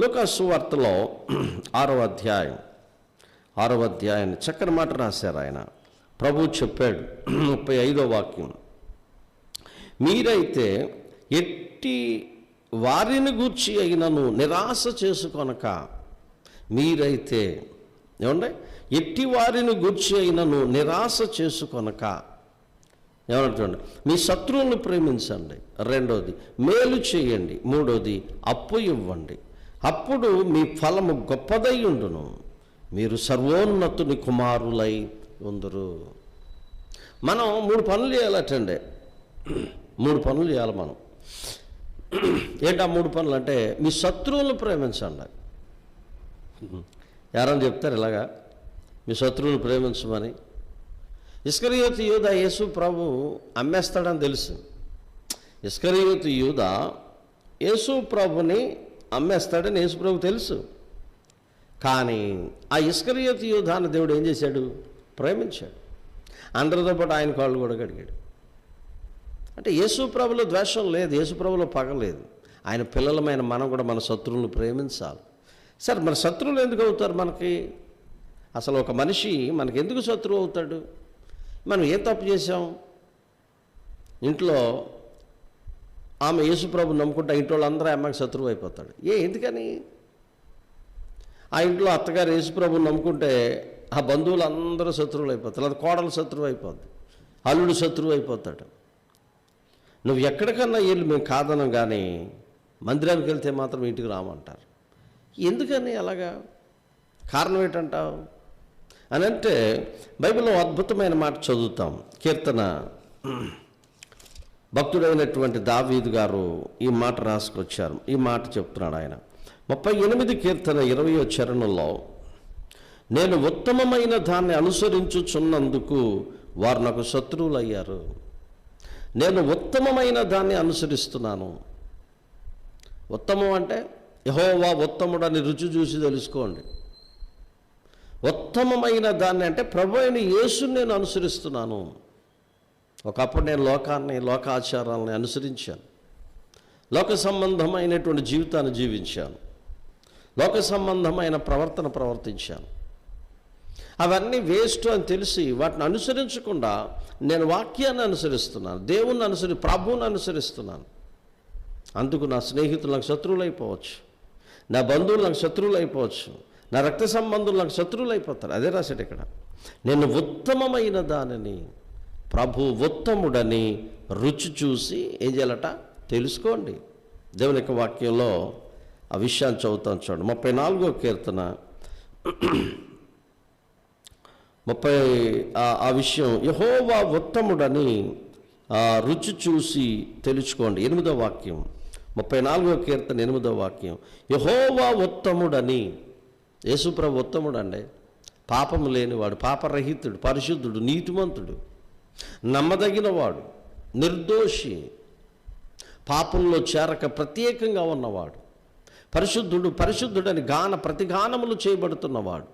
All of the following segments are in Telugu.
లూకాసు వార్తలో ఆరో అధ్యాయం ఆరో అధ్యాయం చక్కని మాట రాశారు ఆయన. ప్రభు చెప్పాడు ముప్పై ఐదో వాక్యం. మీరైతే ఎట్టి వారిని గూర్చి అయినను నిరాశ చేసుకొనక మీరైతే ఏమండి? ఎట్టి వారిని గూర్చి అయినను నిరాశ చేసుకొనక. ఏమంటుండే మీ శత్రువులను ప్రేమించండి. రెండోది మేలు చేయండి. మూడోది అప్పు ఇవ్వండి. అప్పుడు మీ ఫలము గొప్పదై ఉండును. మీరు సర్వోన్నతుని కుమారులై ఉందరు. మనం మూడు పనులు చేయాలటండి. మూడు పనులు చేయాలి మనం. ఏంటి ఆ మూడు పనులు అంటే మీ శత్రువులను ప్రేమించండి. ఎవరని చెప్తారు ఇలాగా మీ శత్రువులను ప్రేమించమని. ఇస్కరియోతి యూద యేసు ప్రభు అమ్మేస్తాడని తెలుసు. ఇస్కరియోతి యూద యేసు ప్రభుని అమ్మేస్తాడని యేసుప్రభు తెలుసు. కానీ ఆ ఇస్కరియోతు యూధాన్ని దేవుడు ఏం చేశాడు? ప్రేమించాడు. అందరితో పాటు ఆయన కాళ్ళు కూడా కడిగాడు. అంటే యేసు ప్రభులో ద్వేషం లేదు యేసుప్రభులో పగ లేదు. ఆయన పిల్లలమైన మనం కూడా మన శత్రువులను ప్రేమించాలి. సరే మన శత్రువులు ఎందుకు అవుతారు మనకి? అసలు ఒక మనిషి మనకి ఎందుకు శత్రువు అవుతాడు? మనం ఏం తప్పు చేసాం ఇంట్లో ఆమె యేసుప్రభు నమ్ముకుంటే ఇంట్లో వాళ్ళందరూ అమ్మకి శత్రువు అయిపోతాడు. ఏ ఎందుకని? ఆ ఇంట్లో అత్తగారు యేసుప్రభు నమ్ముకుంటే ఆ బంధువులు అందరూ శత్రువులు అయిపోతారు అది కోడలు శత్రువు అయిపోద్ది అల్లుడు శత్రువు అయిపోతాడు. నువ్వు ఎక్కడికన్నా వెళ్ళి మేము కాదనం కానీ మందిరానికి వెళ్తే మాత్రం ఇంటికి రామంటారు. ఎందుకని అలాగా? కారణం ఏంటంటావు? అని అంటే బైబిల్లో అద్భుతమైన మాట చదువుతాం కీర్తన. భక్తుడైనటువంటి దావీదు గారు ఈ మాట రాసుకొచ్చారు. ఈ మాట చెప్తున్నాడు ఆయన. ముప్పై ఎనిమిది కీర్తన ఇరవయో చరణంలో నేను ఉత్తమమైన దాన్ని అనుసరించుచున్నందుకు వారు నాకు శత్రువులయ్యారు. నేను ఉత్తమమైన దాన్ని అనుసరిస్తున్నాను. ఉత్తమం అంటే యహోవా ఉత్తముడని రుచి చూసి తెలుసుకోండి. ఉత్తమమైన దాన్ని అంటే ప్రభు అయిన యేసుని నేను అనుసరిస్తున్నాను. ఒకప్పుడు నేను లోకాన్ని లోకాచారాలని అనుసరించాను. లోక సంబంధమైనటువంటి జీవితాన్ని జీవించాను. లోక సంబంధమైన ప్రవర్తన ప్రవర్తించాను. అవన్నీ వేస్ట్ అని తెలిసి వాటిని అనుసరించకుండా నేను వాక్యాన్ని అనుసరిస్తున్నాను దేవుణ్ణి అనుసరి ప్రభువుని అనుసరిస్తున్నాను. అందుకు నా స్నేహితులు నాకు శత్రువులు అయిపోవచ్చు నా బంధువులు నాకు శత్రువులు అయిపోవచ్చు నా రక్త సంబంధులు నాకు శత్రువులు అయిపోతారు అదే రాశాడు ఇక్కడ. నేను ఉత్తమమైన దానిని ప్రభు ఉత్తముడని రుచి చూసి ఏం చేయాలట? తెలుసుకోండి. దేవుని యొక్క వాక్యంలో ఆ విషయాన్ని చదువుతాను చూడండి. ముప్పై నాలుగో కీర్తన. ముప్పై ఆ- విషయం. యహోవా ఉత్తముడని రుచి చూసి తెలుసుకోండి. ఎనిమిదో వాక్యం. ముప్పై నాలుగో కీర్తన ఎనిమిదో వాక్యం. యహోవా ఉత్తముడని యేసుప్రభు ఉత్తముడండి. పాపం లేనివాడు పాపరహితుడు పరిశుద్ధుడు నీతిమంతుడు. నమ్మదగినవాడు నిర్దోషి పాపంలో చేరక ప్రత్యేకంగా ఉన్నవాడు పరిశుద్ధుడు పరిశుద్ధుడని గాన ప్రతిగానములు చేయబడుతున్నవాడు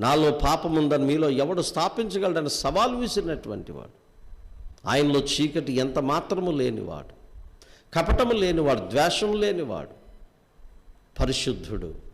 నాలో పాపముందని మీలో ఎవడు స్థాపించగలడని సవాలు విసిరినటువంటి వాడు ఆయనలో చీకటి ఎంత మాత్రము లేనివాడు కపటము లేనివాడు ద్వేషం లేనివాడు పరిశుద్ధుడు.